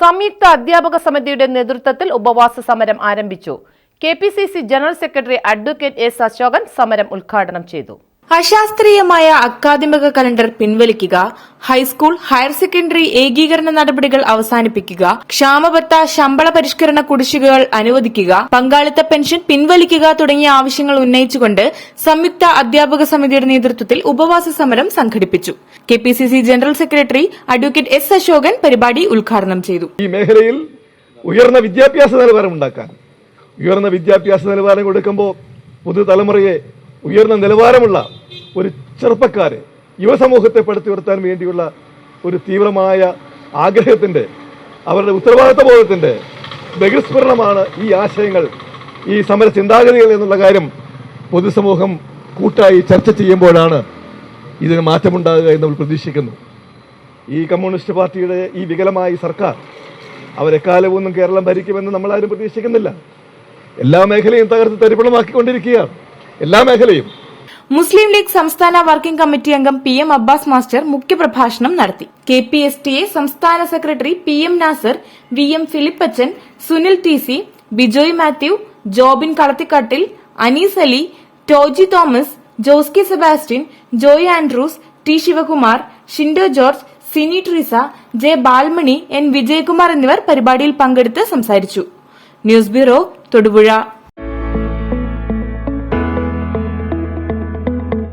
സംയുക്ത അധ്യാപക സമിതിയുടെ നേതൃത്വത്തിൽ ഉപവാസ സമരം ആരംഭിച്ചു. K general secretary advocate S Ashokan സമരം ഉദ്ഘാടനം ചെയ്തു. അശാസ്ത്രീയമായ അക്കാദമിക കലണ്ടർ പിൻവലിക്കുക ഹൈസ്കൂൾ ഹയർ സെക്കൻഡറി ഏകീകരണ നടപടികൾ അവസാനിപ്പിക്കുക ക്ഷാമബത്ത ശമ്പള പരിഷ്കരണ കുടിശ്ശികകൾ അനുവദിക്കുക പങ്കാളിത്ത പെൻഷൻ പിൻവലിക്കുക തുടങ്ങിയ ആവശ്യങ്ങൾ ഉന്നയിച്ചുകൊണ്ട് സംയുക്ത അധ്യാപക സമിതിയുടെ നേതൃത്വത്തിൽ ഉപവാസ സമരം സംഘടിപ്പിച്ചു. K P C C general secretary advocate S Ashokan പരിപാടി ഉദ്ഘാടനം ചെയ്തു. ഈ മേഖലയിൽ ഉയർന്ന വിദ്യാഭ്യാസ നിലവാരം ഉണ്ടാക്കാൻ ഉയർന്ന വിദ്യാഭ്യാസ നിലവാരം കൊടുക്കുമ്പോൾ പുതുതലമുറയെ ഉയർന്ന നിലവാരമുള്ള ഒരു ചെറുപ്പക്കാരെ യുവസമൂഹത്തെ പടുത്തുയർത്താൻ വേണ്ടിയുള്ള ഒരു തീവ്രമായ ആഗ്രഹത്തിന്റെ അവരുടെ ഉത്തരവാദിത്വ ബോധത്തിന്റെ ബഹിസ്ഫുരണമാണ് ഈ ആശയങ്ങൾ ഈ സമര ചിന്താഗതികൾ എന്നുള്ള കാര്യം പൊതുസമൂഹം കൂട്ടായി ചർച്ച ചെയ്യുമ്പോഴാണ് ഇതിന് മാറ്റമുണ്ടാകുക എന്ന് നമ്മൾ പ്രതീക്ഷിക്കുന്നു. ഈ കമ്മ്യൂണിസ്റ്റ് പാർട്ടിയുടെ ഈ വികലമായ സർക്കാർ അവരെക്കാലമൊന്നും കേരളം ഭരിക്കുമെന്ന് നമ്മളാരും പ്രതീക്ഷിക്കുന്നില്ല. എല്ലാ മേഖലയും തകർത്ത് തരിപ്പണമാക്കിക്കൊണ്ടിരിക്കുകയാണ്. എല്ലാ മേഖലയും മുസ്ലിം ലീഗ് സംസ്ഥാന വർക്കിംഗ് കമ്മിറ്റി അംഗം പി എം അബ്ബാസ് മാസ്റ്റർ മുഖ്യപ്രഭാഷണം നടത്തി. K P S T A സംസ്ഥാന secretary P M Nasar V M Philippachan Sunil T C Bijoy Mathew Jobin Kalathikattil Anees Ali Toji Thomas Jose K Sebastian Joy Andrews T Sivakumar Shindo George Sini Treesa J Balmani N Vijayakumar എന്നിവർ പരിപാടിയിൽ പങ്കെടുത്ത് സംസാരിച്ചു. News bureau Thodupuzha.